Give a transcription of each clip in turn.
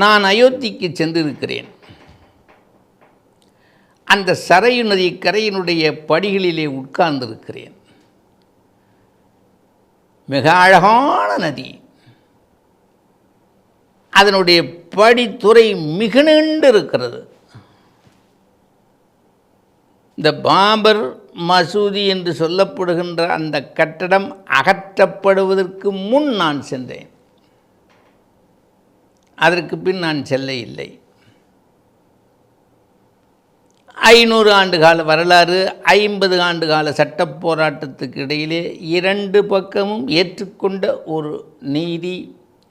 நான் அயோத்திக்கு சென்றிருக்கிறேன். அந்த சரையு நதி கரையினுடைய படிகளிலே உட்கார்ந்திருக்கிறேன். மிக அழகான நதி. அதனுடைய படித்துறை மிக நீண்டு இருக்கிறது இந்த பாபர் மசூதி என்று சொல்லப்படுகின்ற அந்த கட்டடம் அகற்றப்படுவதற்கு முன் நான் சென்றேன். அதற்கு பின் நான் செல்ல இல்லை. ஐநூறு ஆண்டு கால வரலாறு ஐம்பது ஆண்டு கால சட்டப் போராட்டத்துக்கு இடையிலே இரண்டு பக்கமும் ஏற்றுக்கொண்ட ஒரு நீதி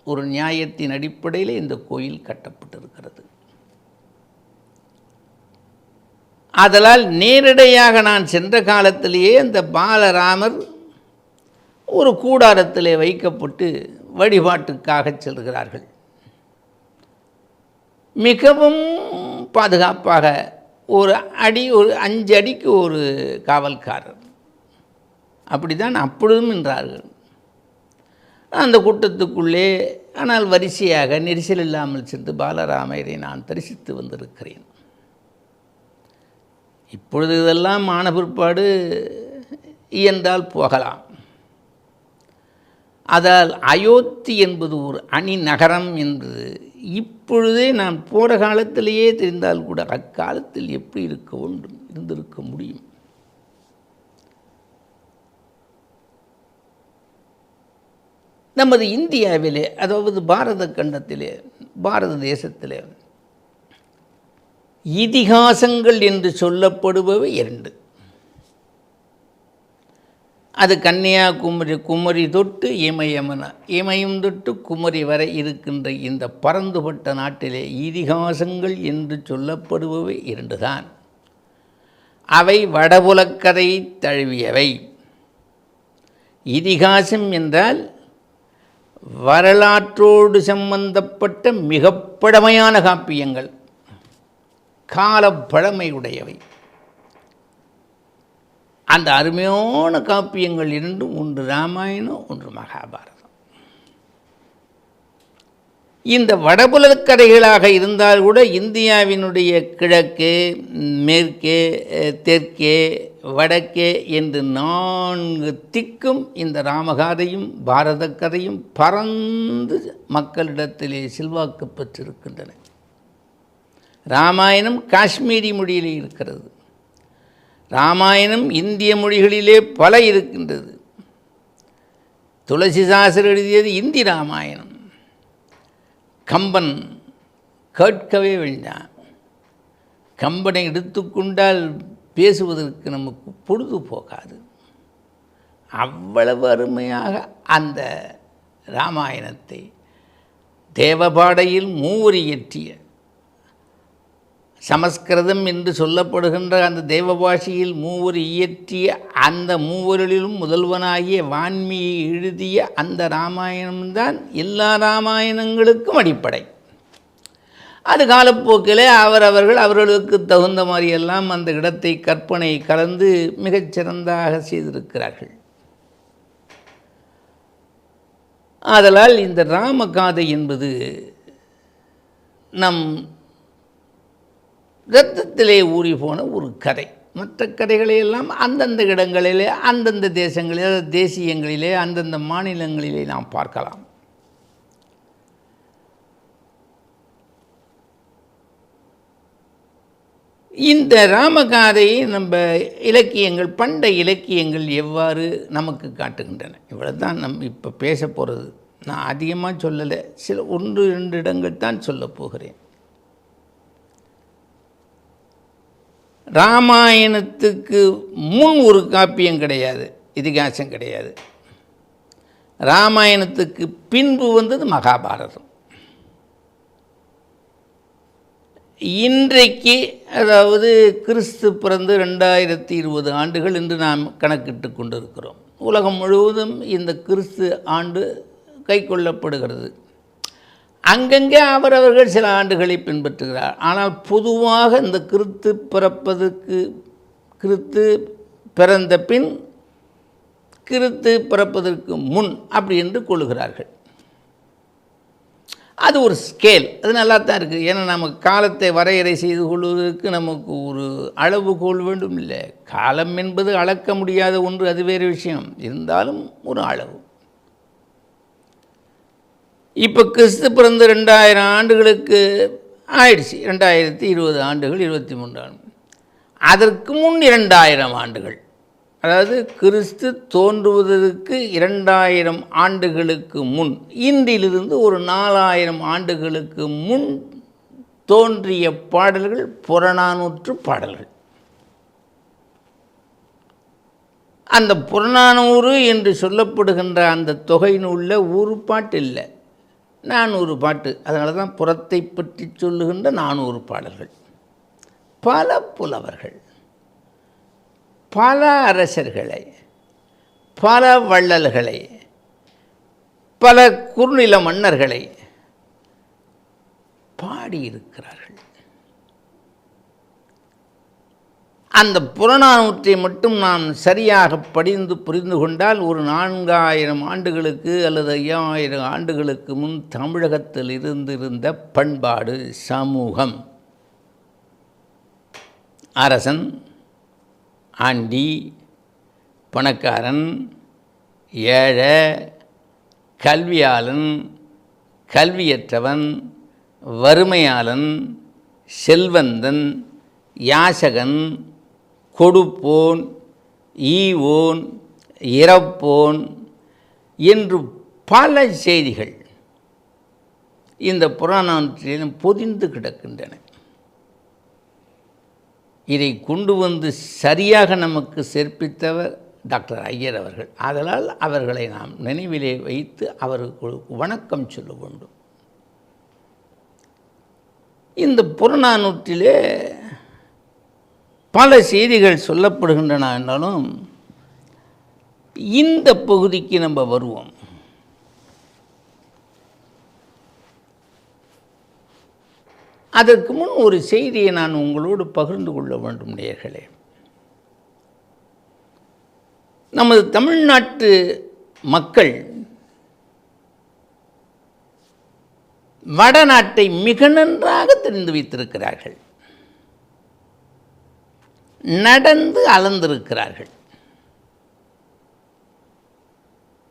ஒரு நியாயத்தின் அடிப்படையில் இந்த கோயில் கட்டப்பட்டிருக்கிறது. ஆதலால் நேரடியாக நான் சென்ற காலத்திலேயே இந்த பாலராமர் ஒரு கூடாரத்திலே வைக்கப்பட்டு வழிபாட்டுக்காக செல்கிறார்கள். மிகவும் பாதுகாப்பாக ஒரு அடி ஒரு அஞ்சு அடிக்கு ஒரு காவல்காரர். அப்படி தான் அப்பொழுதும் என்றார்கள் அந்த கூட்டத்துக்குள்ளே ஆனால் வரிசையாக நெரிசல் இல்லாமல் சென்று பாலராமரை நான் தரிசித்து வந்திருக்கிறேன். இப்பொழுது இதெல்லாம் ஆன பிற்பாடு இயன்றால் போகலாம். அதால் அயோத்தி என்பது ஒரு அணி நகரம் என்று இப்பொழுதே நான் போன காலத்திலேயே தெரிந்தால் கூட அக்காலத்தில் எப்படி இருக்க வேண்டும் இருந்திருக்க முடியும்? நமது இந்தியாவிலே அதாவது பாரத கண்டத்திலே பாரத தேசத்திலே இதிகாசங்கள் என்று சொல்லப்படுபவை இரண்டு. அது கன்னியாகுமரி குமரி தொட்டு இமயமன இமயம் தொட்டு குமரி வரை இருக்கின்ற இந்த பரந்துபட்ட நாட்டிலே இதிகாசங்கள் என்று சொல்லப்படுபவை இரண்டுதான். அவை வடபுலக்கதை தழுவியவை. இதிகாசம் என்றால் வரலாற்றோடு சம்பந்தப்பட்ட மிக பழமையான காப்பியங்கள் காலப்பழமையுடையவை அந்த அருமையான காப்பியங்கள் இரண்டும் ஒன்று ராமாயணம் ஒன்று மகாபாரதம். இந்த வடபுலக் கதைகளாக இருந்தால் கூட இந்தியாவினுடைய கிழக்கு மேற்கே தெற்கே வடக்கே என்று நான்கு திக்கும் இந்த ராமகாதையும் பாரத கதையும் பறந்து மக்களிடத்திலே செல்வாக்கு பெற்றிருக்கின்றன. ராமாயணம் காஷ்மீரி மொழியிலே இருக்கிறது. ராமாயணம் இந்திய மொழிகளிலே பல இருக்கின்றது. துளசிதாசர் எழுதியது இந்தி ராமாயணம். கம்பன் கேட்கவே வேண்டாம். கம்பனை எடுத்துக்கொண்டால் பேசுவதற்கு நமக்கு பொழுது போகாது. அவ்வளவு அருமையாக அந்த ராமாயணத்தை தேவபாடையில் மூவரி இயற்றிய சமஸ்கிருதம் என்று சொல்லப்படுகின்ற அந்த தெய்வ பாஷையில் மூவர் இயற்றிய அந்த மூவரிலும் முதல்வனாகிய வான்மியை எழுதிய அந்த ராமாயணம்தான் எல்லா ராமாயணங்களுக்கும் அடிப்படை. அது காலப்போக்கில் அவரவர்கள் அவர்களுக்கு தகுந்த மாதிரியெல்லாம் அந்த இடத்தை கற்பனை கலந்து மிகச்சிறந்தாக செய்திருக்கிறார்கள். ஆதலால் இந்த ராமகாதை என்பது நம் ரத்தத்திலே ஊறி போன ஒரு கதை. மற்ற கதைகளையெல்லாம் அந்தந்த இடங்களிலே அந்தந்த தேசங்களிலே தேசியங்களிலே அந்தந்த மாநிலங்களிலே நாம் பார்க்கலாம். இந்த ராமகாதையை நம்ம இலக்கியங்கள் பண்ட இலக்கியங்கள் எவ்வாறு நமக்கு காட்டுகின்றன? இவ்வளோ தான் நம்ம இப்போ பேச போகிறது நான் அதிகமாக சொல்லலை. சில ஒன்று ரெண்டு இடங்கள் தான் சொல்ல போகிறேன். ராமாயணத்துக்கு முன் ஒரு காப்பியம் கிடையாது இதிகாசம் கிடையாது. ராமாயணத்துக்கு பின்பு வந்தது மகாபாரதம். இன்றைக்கு அதாவது கிறிஸ்து பிறந்து ரெண்டாயிரத்தி இருபது ஆண்டுகள் என்று நாம் கணக்கிட்டு கொண்டிருக்கிறோம். உலகம் முழுவதும் இந்த கிறிஸ்து ஆண்டு கை கொள்ளப்படுகிறது அங்கங்கே அவரவர்கள் சில ஆண்டுகளை பின்பற்றுகிறார். ஆனால் பொதுவாக இந்த கிறித்து பிறப்பதற்கு கிறித்து பிறந்த பின் கிறித்து பிறப்பதற்கு முன் அப்படி என்று கொள்கிறார்கள் அது ஒரு ஸ்கேல் அது நல்லா தான் இருக்குது ஏன்னா நமக்கு காலத்தை வரையறை செய்து கொள்வதற்கு நமக்கு ஒரு அளவுகோல் வேண்டும் இல்லை காலம் என்பது அளக்க முடியாத ஒன்று அது வேறு விஷயம். இருந்தாலும் ஒரு அளவு. இப்போ கிறிஸ்து பிறந்த ரெண்டாயிரம் ஆண்டுகளுக்கு ஆயிடுச்சு. ரெண்டாயிரத்தி இருபது ஆண்டுகள் இருபத்தி மூன்று ஆண்டு. அதற்கு முன் இரண்டாயிரம் ஆண்டுகள். அதாவது கிறிஸ்து தோன்றுவதற்கு இரண்டாயிரம் ஆண்டுகளுக்கு முன் இன்றிலிருந்து ஒரு நாலாயிரம் ஆண்டுகளுக்கு முன் தோன்றிய பாடல்கள் புறநானூற்று பாடல்கள். அந்த புறநானூறு என்று சொல்லப்படுகின்ற அந்த தொகை நூலில் ஒரு பாட்டு இல்லை நானூறு பாட்டு. அதனால தான் புறத்தை பற்றி சொல்லுகின்ற நானூறு பாடல்கள். பல புலவர்கள் பல அரசர்களை பல வள்ளல்களை பல குறுநில மன்னர்களை பாடியிருக்கிறார்கள். அந்த புறநானூற்றை மட்டும் நாம் சரியாக படிந்து புரிந்து கொண்டால் ஒரு நான்காயிரம் ஆண்டுகளுக்கு அல்லது ஐயாயிரம் ஆண்டுகளுக்கு முன் தமிழகத்தில் இருந்திருந்த பண்பாடு சமூகம். அரசன் ஆண்டி பணக்காரன் ஏழை கல்வியாளன் கல்வியற்றவன் வறுமையாளன் செல்வந்தன் யாசகன் கொடுப்போன் ஈவோன் இறப்போன் என்று பல செய்திகள் இந்த புராணத்திலும் பொதிந்து கிடக்கின்றன. இதை கொண்டு வந்து சரியாக நமக்கு சேர்ப்பித்தவர் டாக்டர் ஐயர் அவர்கள். ஆதலால் அவர்களை நாம் நினைவிலே வைத்து அவர்களுக்கு வணக்கம் சொல்ல வேண்டும். இந்த புறநானூற்றிலே பல செய்திகள் சொல்லப்படுகின்றன என்றாலும் இந்த பகுதிக்கு நம்ம வருவோம். அதற்கு முன் ஒரு செய்தியை நான் உங்களோடு பகிர்ந்து கொள்ள வேண்டும் நேர்களே நமது தமிழ்நாட்டு மக்கள் வடநாட்டை மிக நன்றாக தெரிந்து வைத்திருக்கிறார்கள். நடந்து அளந்திருக்கிறார்கள்.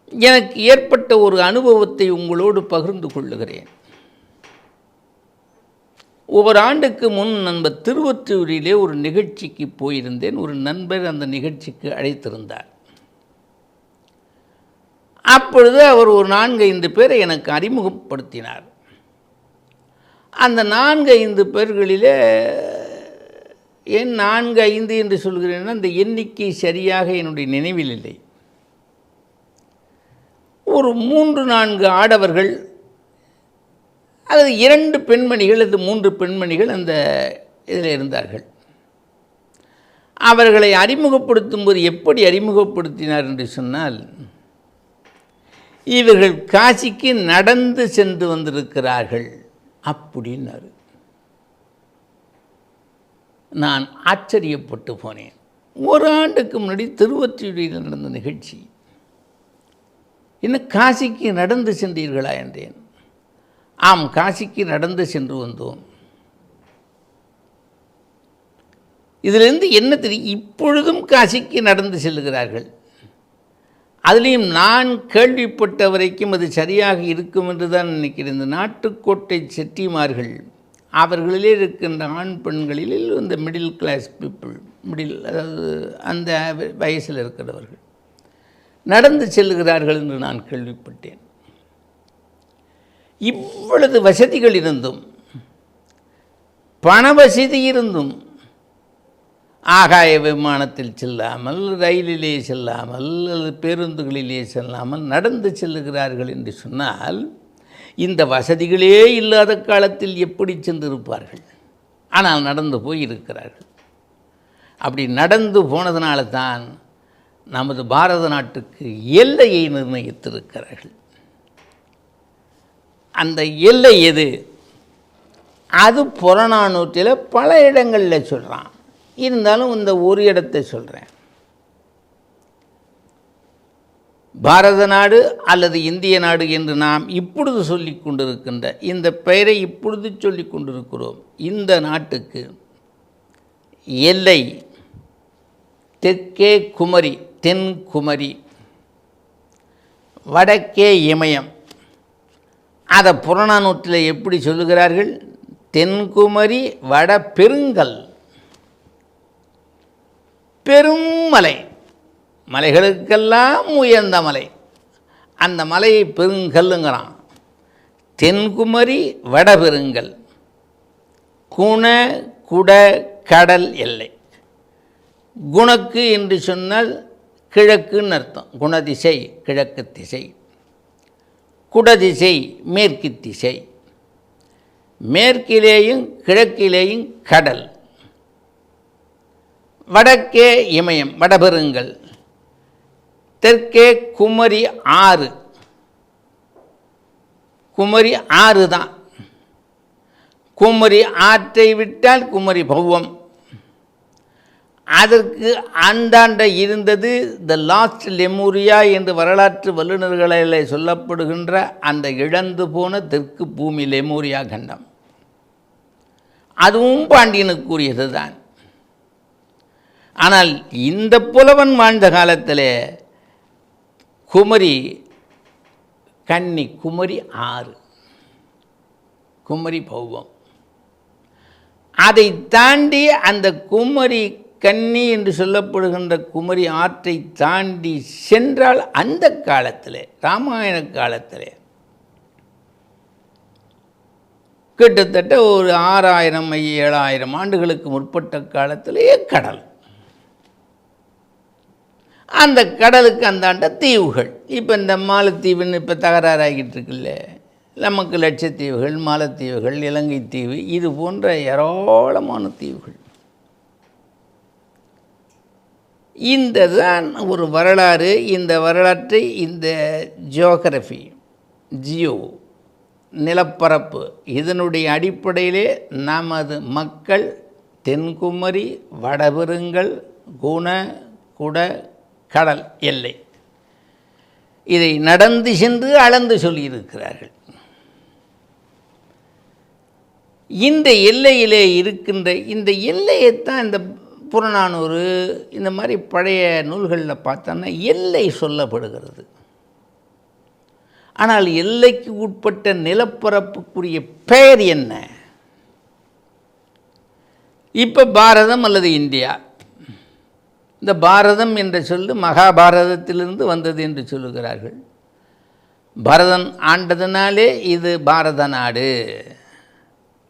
எனக்கு ஏற்பட்ட ஒரு அனுபவத்தை உங்களோடு பகிர்ந்து கொள்ளுகிறேன். ஒவ்வொரு ஆண்டுக்கு முன் நண்பர் திருவொற்றியூரிலே ஒரு நிகழ்ச்சிக்கு போயிருந்தேன். ஒரு நண்பர் அந்த நிகழ்ச்சிக்கு அழைத்திருந்தார். அப்பொழுது அவர் ஒரு நான்கு ஐந்து பேரை எனக்கு அறிமுகப்படுத்தினார். அந்த நான்கு ஐந்து பேர்களிலே ஏன் நான்கு ஐந்து என்று சொல்கிறேன்னா அந்த எண்ணிக்கை சரியாக என்னுடைய நினைவில் இல்லை. ஒரு மூன்று நான்கு ஆடவர்கள் அல்லது இரண்டு பெண்மணிகள் அல்லது மூன்று பெண்மணிகள் அந்த இதில் இருந்தார்கள். அவர்களை அறிமுகப்படுத்தும் போது எப்படி அறிமுகப்படுத்தினார் என்று சொன்னால் இவர்கள் காசிக்கு நடந்து சென்று வந்திருக்கிறார்கள் அப்படின்னாரு. நான் ஆச்சரியப்பட்டு போனேன். ஒரு ஆண்டுக்கு முன்னாடி திருவொற்றியூரில் நடந்த நிகழ்ச்சி. என்ன காசிக்கு நடந்து சென்றீர்களா என்றேன். ஆம் காசிக்கு நடந்து சென்று வந்தோம். இதிலிருந்து என்ன தெரியும் இப்பொழுதும் காசிக்கு நடந்து செல்லுகிறார்கள். அதுலேயும் நான் கேள்விப்பட்ட வரைக்கும் அது சரியாக இருக்கும் என்று தான் நினைக்கிறேன். இந்த நாட்டுக்கோட்டை செட்டிமார்கள் அவர்களிலே இருக்கின்ற ஆண் பெண்களில் இந்த மிடில் கிளாஸ் பீப்புள் மிடில் அதாவது அந்த வயசில் இருக்கிறவர்கள் நடந்து செல்லுகிறார்கள் என்று நான் கேள்விப்பட்டேன். இவ்வளவு வசதிகள் இருந்தும் பண வசதி இருந்தும் ஆகாய விமானத்தில் செல்லாமல் ரயிலிலே செல்லாமல் அல்லது பேருந்துகளிலே செல்லாமல் நடந்து செல்லுகிறார்கள் என்று சொன்னால் இந்த வசதிகளே இல்லாத காலத்தில் எப்படி சென்றிருப்பார்கள்? ஆனால் நடந்து போய் இருக்கிறார்கள் அப்படி நடந்து போனதுனால தான் நமது பாரத நாட்டுக்கு எல்லையை நிர்ணயித்திருக்கிறார்கள். அந்த எல்லை எது? அது புறநானூற்றில் பல இடங்களில் சொல்கிறான் இருந்தாலும் இந்த ஒரு இடத்தை சொல்கிறேன் பாரத நாடு அல்லது இந்திய நாடு என்று நாம் இப்பொழுது சொல்லி கொண்டிருக்கின்ற இந்த பெயரை இப்பொழுது சொல்லி கொண்டிருக்கிறோம். இந்த நாட்டுக்கு எல்லை தெற்கே குமரி தென் குமரி வடக்கே இமயம். அதை புறநானூற்றில் எப்படி சொல்லுகிறார்கள்? தென்குமரி வட பெருங்கல். பெருமலை. மலைகளுக்கெல்லாம் உயர்ந்த மலை. அந்த மலையை பெருங்கல்லுங்கிறான் தென்குமரி வடபெருங்கல். குண குட கடல் எல்லை. குணக்கு என்று சொன்னால் கிழக்குன்னு அர்த்தம். குணதிசை கிழக்கு திசை. குடதிசை மேற்கு திசை. மேற்கிலேயும் கிழக்கிலேயும் கடல். வடக்கே இமயம் வடபெருங்கல். தெற்கே குமரி ஆறு. குமரி ஆறு தான். குமரி ஆற்றை விட்டால் குமரி பௌவம். அதற்கு அந்தாண்ட இருந்தது த லாஸ்ட் லெமூரியா என்று வரலாற்று வல்லுநர்களில் சொல்லப்படுகின்ற அந்த இழந்து போன தெற்கு பூமி லெமூரியா கண்டம். அதுவும் பாண்டியனுக்குரியது தான் ஆனால் இந்த புலவன் வாழ்ந்த காலத்தில் குமரி கன்னி குமரி ஆறு. குமரி பௌவம். அதை தாண்டி அந்த குமரி கன்னி என்று சொல்லப்படுகின்ற குமரி ஆற்றை தாண்டி சென்றால் அந்த காலத்தில் ராமாயண காலத்தில் கிட்டத்தட்ட ஒரு ஆறாயிரம் ஏழாயிரம் ஆண்டுகளுக்கு முற்பட்ட காலத்திலேயே கடல். அந்த கடலுக்கு அந்தாண்ட தீவுகள். இப்போ இந்த மாலத்தீவுன்னு இப்போ தகராறாகிட்டு இருக்குல்ல நமக்கு லட்சத்தீவுகள் மாலத்தீவுகள் இலங்கை தீவு இது போன்ற ஏராளமான தீவுகள். இந்த தான் ஒரு வரலாறு இந்த வரலாற்றை இந்த ஜியோகிரஃபி ஜியோ நிலப்பரப்பு இதனுடைய அடிப்படையிலே நமது மக்கள் தென்குமரி வடபெருங்கல் குண குட கடல் எல்லை. இதை நடந்து சென்று அளந்து சொல்லியிருக்கிறார்கள். இந்த எல்லையிலே இருக்கின்ற இந்த எல்லையைத்தான் இந்த புறநானூறு இந்த மாதிரி பழைய நூல்களில் பார்த்தோன்னா எல்லை சொல்லப்படுகிறது. ஆனால் எல்லைக்கு உட்பட்ட நிலப்பரப்புக்குரிய பெயர் என்ன? இப்போ பாரதம் அல்லது இந்தியா? இந்த பாரதம் என்ற சொல்லு மகாபாரதத்திலிருந்து வந்தது என்று சொல்லுகிறார்கள். பரதன் ஆண்டதனாலே இது பாரத நாடு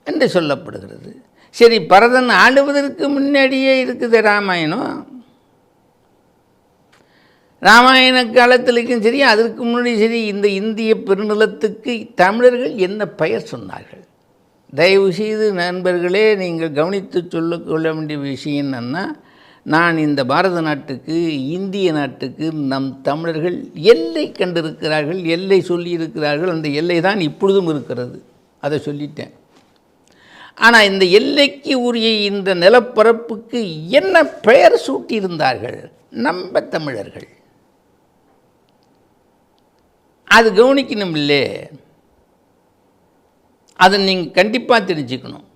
என்று சொல்லப்படுகிறது. சரி பரதன் ஆளுவதற்கு முன்னாடியே இருக்குது ராமாயணம். ராமாயண காலத்திலையும் சரி அதற்கு முன்னாடி சரி இந்த இந்திய பெருநிலத்துக்கு தமிழர்கள் என்ன பெயர் சொன்னார்கள்? தயவு செய்து நண்பர்களே நீங்கள் கவனித்து சொல்ல கொள்ள வேண்டிய விஷயம் என்னன்னா நான் இந்த பாரத நாட்டுக்கு இந்திய நாட்டுக்கு நம் தமிழர்கள் எல்லை கண்டிருக்கிறார்கள் எல்லை சொல்லியிருக்கிறார்கள் அந்த எல்லை தான் இப்பொழுதும் இருக்கிறது. அதை சொல்லிட்டேன். ஆனால் இந்த எல்லைக்கு உரிய இந்த நிலப்பரப்புக்கு என்ன பெயர் சூட்டியிருந்தார்கள்? நம்ம தமிழர்கள். அது கவனிக்கணும் இல்லையே அதை நீங்கள் கண்டிப்பாக தெரிஞ்சுக்கணும்.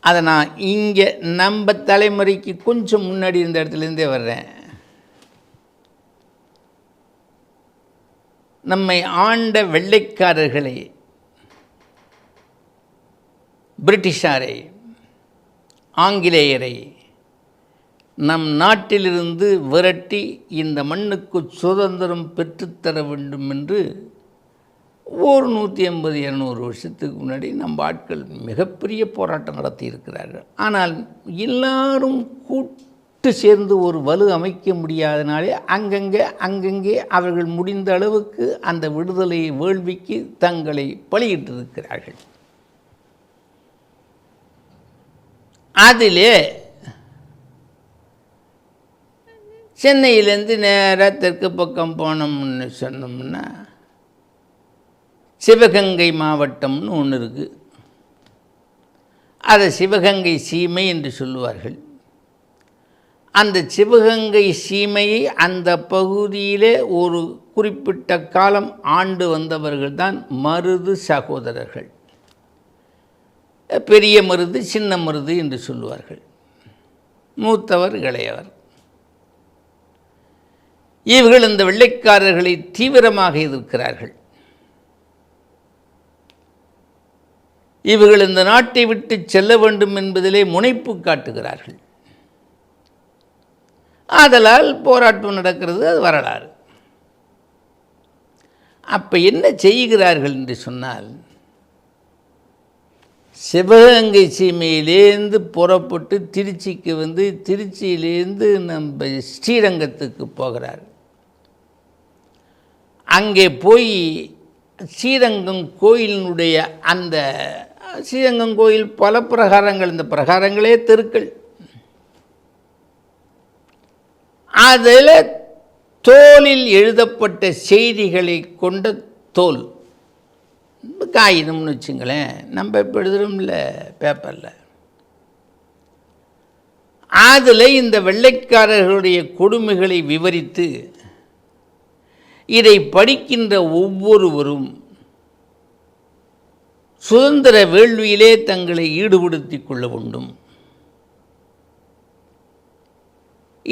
அதை நான் இங்கே நம்ம தலைமுறைக்கு கொஞ்சம் முன்னாடி இருந்த இடத்துலேருந்தே வர்றேன். நம்மை ஆண்ட வெள்ளைக்காரர்களை பிரிட்டிஷாரை ஆங்கிலேயரை நம் நாட்டிலிருந்து விரட்டி இந்த மண்ணுக்கு சுதந்திரம் பெற்றுத்தர வேண்டும் என்று ஒரு நூற்றி ஐம்பது இரநூறு வருஷத்துக்கு முன்னாடி நம்ம ஆட்கள் மிகப்பெரிய போராட்டம் நடத்தி இருக்கிறார்கள் ஆனால் எல்லாரும் கூட்டு சேர்ந்து ஒரு வலு அமைக்க முடியாதனாலே அங்கங்கே அங்கங்கே அவர்கள் முடிந்த அளவுக்கு அந்த விடுதலை வேள்விக்கு தங்களை பலியிட்டிருக்கிறார்கள். அதிலே சென்னையிலேருந்து நேராக தெற்கு பக்கம் போனோம்னு சொன்னோம்னா சிவகங்கை மாவட்டம்னு ஒன்று இருக்குது அதை சிவகங்கை சீமை என்று சொல்லுவார்கள். அந்த சிவகங்கை சீமையை அந்த பகுதியிலே ஒரு குறிப்பிட்ட காலம் ஆண்டு வந்தவர்கள் தான் மருது சகோதரர்கள். பெரிய மருது சின்ன மருது என்று சொல்லுவார்கள். மூத்தவர் இளையவர். இவர்கள் இந்த வெள்ளைக்காரர்களை தீவிரமாக எதிர்க்கிறார்கள். இவர்கள் இந்த நாட்டை விட்டு செல்ல வேண்டும் என்பதிலே முனைப்பு காட்டுகிறார்கள். ஆதலால் போராட்டம் நடக்கிறது அது வரலாறு. அப்போ என்ன செய்கிறார்கள் என்று சொன்னால் சிவகங்கை சீமையிலேருந்து புறப்பட்டு திருச்சிக்கு வந்து திருச்சியிலேருந்து நம்ம ஸ்ரீரங்கத்துக்கு போகிறார். அங்கே போய் ஸ்ரீரங்கம் கோயிலினுடைய அந்த ஸ்ரீரங்கம் கோயில் பல பிரகாரங்கள். இந்த பிரகாரங்களே தெருக்கள். அதில் தோலில் எழுதப்பட்ட செய்திகளை கொண்ட தோல். காகிதம்னு வச்சுங்களேன். நம்ம இப்போ எழுதுகிறோம்ல பேப்பரில் அதில் இந்த வெள்ளைக்காரர்களுடைய கொடுமைகளை விவரித்து இதை படிக்கின்ற ஒவ்வொருவரும் சுதந்திர வேள்வியிலே தங்களை ஈடுபடுத்திக் கொள்ள வேண்டும்.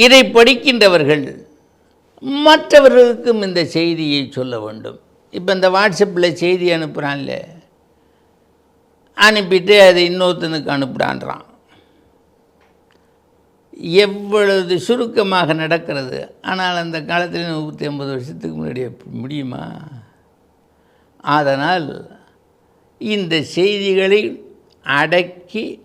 இதை படிக்கின்றவர்கள் மற்றவர்களுக்கும் இந்த செய்தியை சொல்ல வேண்டும். இப்போ இந்த வாட்ஸ்அப்பில் செய்தி அனுப்புகிறான்ல அனுப்பிட்டு அதை இன்னொருத்தனுக்கு அனுப்புடான்றான் எவ்வளவு சுருக்கமாக நடக்கிறது? ஆனால் அந்த காலத்தில் நூற்றி ஐம்பது வருஷத்துக்கு முன்னாடி முடியுமா? அதனால் இந்த செய்திகளை அடக்கி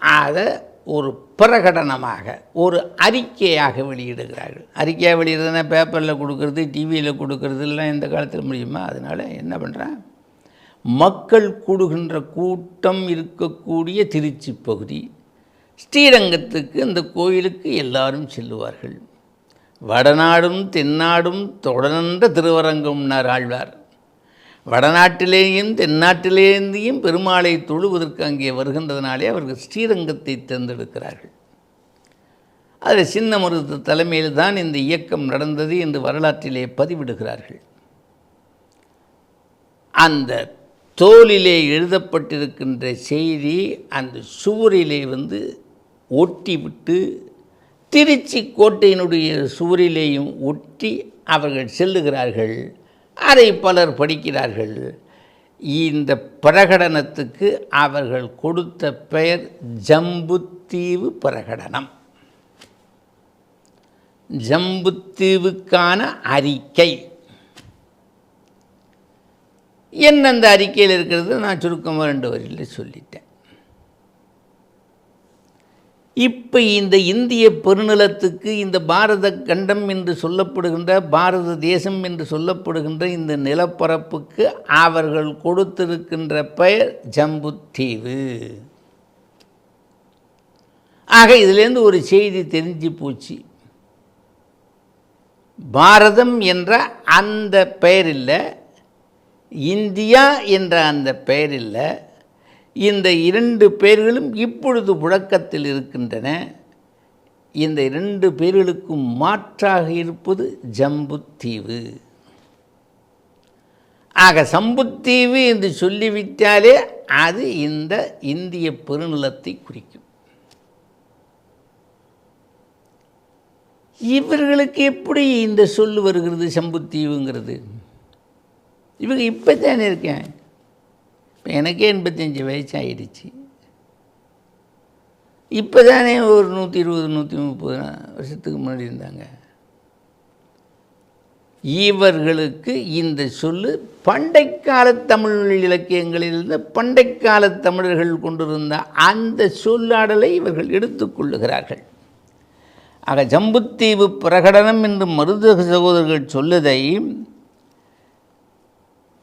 அதை ஒரு பிரகடனமாக ஒரு அறிக்கையாக வெளியிடுகிறார்கள். அறிக்கையாக வெளியிடுறதுனா பேப்பரில் கொடுக்கறது டிவியில் கொடுக்கறதுலாம் இந்த காலத்தில் முடியுமா? அதனால் என்ன பண்ணுறேன் மக்கள் கூடுகின்ற கூட்டம் இருக்கக்கூடிய திருச்சி பகுதி ஸ்ரீரங்கத்துக்கு இந்த கோயிலுக்கு எல்லாரும் செல்லுவார்கள். வடநாடும் தென்னாடும் தொடர்ந்த திருவரங்கம்னார் ஆழ்வார். வடநாட்டிலேயும் தென்னாட்டிலேந்தியும் பெருமாளை தொழுவதற்கு அங்கே வருகின்றதுனாலே அவர்கள் ஸ்ரீரங்கத்தை தேர்ந்தெடுக்கிறார்கள். அதில் சின்ன மருத்து தலைமையில் தான் இந்த இயக்கம் நடந்தது என்று வரலாற்றிலே பதிவிடுகிறார்கள். அந்த தோலிலே எழுதப்பட்டிருக்கின்ற செய்தி அந்த சுவரிலே வந்து ஒட்டி விட்டு திருச்சி கோட்டையினுடைய சுவரிலேயும் ஒட்டி அவர்கள் செல்லுகிறார்கள். அதை பலர் படிக்கிறார்கள். இந்த பிரகடனத்துக்கு அவர்கள் கொடுத்த பெயர் ஜம்புத்தீவு பிரகடனம். ஜம்புத்தீவுக்கான அறிக்கை. என்ன அந்த அறிக்கையில் இருக்கிறது? நான் சுருக்கமாக ரெண்டு வரியில் சொல்லிட்டேன். இப்போ இந்த இந்திய பெருநிலத்துக்கு இந்த பாரத கண்டம் என்று சொல்லப்படுகின்ற பாரத தேசம் என்று சொல்லப்படுகின்ற இந்த நிலப்பரப்புக்கு அவர்கள் கொடுத்திருக்கின்ற பெயர் ஜம்புத்தீவு. ஆக இதிலேருந்து ஒரு செய்தி தெரிஞ்சு போச்சு. பாரதம் என்ற அந்த பெயரில் இந்தியா என்ற அந்த பெயரில் இந்த இரண்டு பெயர்களும் இப்பொழுது புழக்கத்தில் இருக்கின்றன. இந்த இரண்டு பேர்களுக்கும் மாற்றாக இருப்பது ஜம்புத்தீவு. ஆக சம்புத்தீவு என்று சொல்லிவிட்டாலே அது இந்த இந்திய பெருநிலத்தை குறிக்கும். இவர்களுக்கு எப்படி இந்த சொல்லு வருகிறது சம்புத்தீவுங்கிறது? இவங்க இப்போ தானே இருக்கேன். இப்போ எனக்கே எண்பத்தஞ்சு வயசு ஆயிடுச்சு இப்போ தானே ஒரு நூற்றி இருபது நூற்றி முப்பது வருஷத்துக்கு முன்னாடி இருந்தாங்க. இவர்களுக்கு இந்த சொல்லு பண்டைக்கால தமிழ் இலக்கியங்களிலிருந்து பண்டைக்கால தமிழர்கள் கொண்டிருந்த அந்த சொல்லாடலை இவர்கள் எடுத்துக்கொள்ளுகிறார்கள் ஆக ஜம்புத்தீவு பிரகடனம் என்று மருதக சகோதரர்கள் சொல்லுதை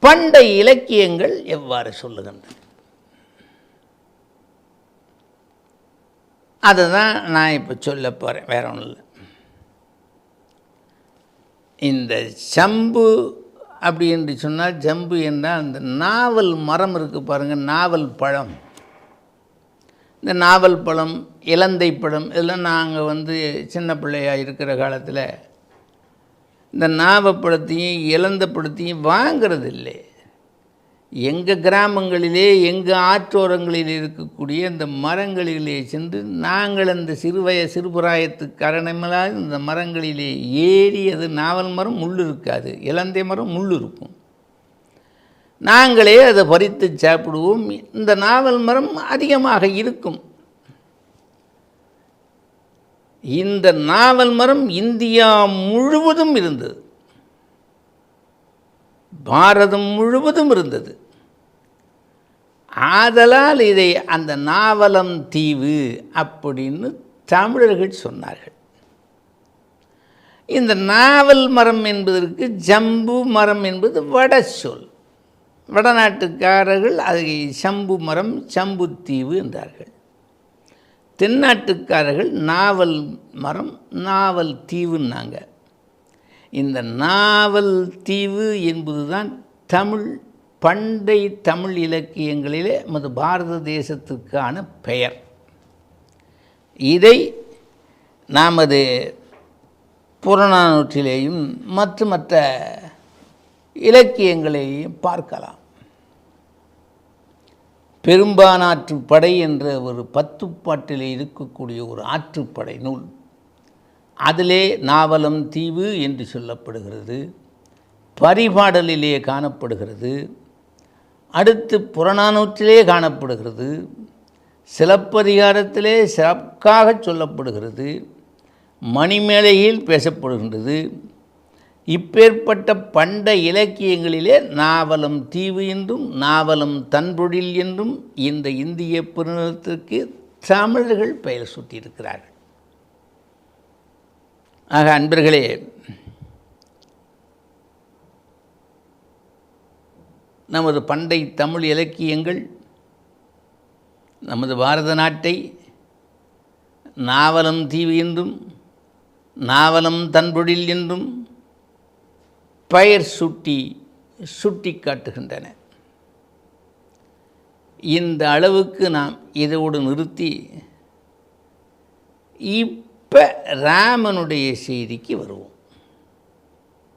பண்டை இலக்கியங்கள் எவ்வாறு சொல்லுகின்றன? அதை தான் நான் இப்போ சொல்ல போகிறேன் வேற ஒன்றும் இல்லை. இந்த சம்பு அப்படி என்று சொன்னால் ஜம்பு என்றால் அந்த நாவல் மரம் இருக்குது பாருங்கள் நாவல் பழம். இந்த நாவல் பழம் இலந்தை பழம் இதெல்லாம் நாங்கள் வந்து சின்ன பிள்ளையாக இருக்கிற காலத்தில் இந்த நாவப்பழத்தையும் இழந்த பழத்தையும் வாங்கிறது இல்லை எங்கள் கிராமங்களிலே எங்கள் ஆற்றோரங்களில் இருக்கக்கூடிய இந்த மரங்களிலே சென்று நாங்கள் அந்த சிறுவய சிறுபுராயத்து காரணமில்லாத இந்த மரங்களிலே ஏறி அது நாவல் மரம் முள் இருக்காது. இலந்தை மரம் முள் இருக்கும். நாங்களே அதை பறித்து சாப்பிடுவோம். இந்த நாவல் மரம் அதிகமாக இருக்கும். இந்த நாவல் மரம் இந்தியா முழுவதும் இருந்தது. பாரதம் முழுவதும் இருந்தது. ஆதலால் இதை அந்த நாவலம் தீவு அப்படின்னு தமிழர்கள் சொன்னார்கள். இந்த நாவல் மரம் என்பதற்கு ஜம்பு மரம் என்பது வட சொல். வடநாட்டுக்காரர்கள் அதை சம்பு மரம் சம்புத்தீவு என்றார்கள். தென்னாட்டுக்காரர்கள் நாவல் மரம் நாவல் தீவுன்னாங்க. இந்த நாவல் தீவு என்பதுதான் தமிழ் பண்டை தமிழ் இலக்கியங்களிலே நமது பாரத தேசத்துக்கான பெயர். இதை நமது புறநானூற்றிலேயும் மற்ற மற்ற இலக்கியங்களையும் பார்க்கலாம். பெரும்பானாற்றுப்படை என்ற ஒரு பத்துப்பாட்டிலே இருக்கக்கூடிய ஒரு ஆற்றுப்படை நூல். அதிலே நாவலம் தீவு என்று சொல்லப்படுகிறது. பரிபாடலிலே காணப்படுகிறது. அடுத்து புறநானூற்றிலே காணப்படுகிறது. சிலப்பதிகாரத்திலே சிறப்பாக சொல்லப்படுகிறது. மணிமேலையில் பேசப்படுகின்றது. இப்பேற்பட்ட பண்ட இலக்கியங்களிலே நாவலம் தீவு என்றும் நாவலம் தன்பொழில் என்றும் இந்த இந்திய பெருநிலத்திற்கு தமிழர்கள் பெயர் சூட்டியிருக்கிறார்கள். ஆக அன்பர்களே நமது பண்டை தமிழ் இலக்கியங்கள் நமது பாரத நாட்டை நாவலம் தீவு என்றும் நாவலம் தன்பொழில் என்றும் பெயர் சுட்டி சுட்டி காட்டுகின்றன. இந்த அளவுக்கு நாம் இதோடு நிறுத்தி இப்போ ராமனுடைய செய்திக்கு வருவோம்.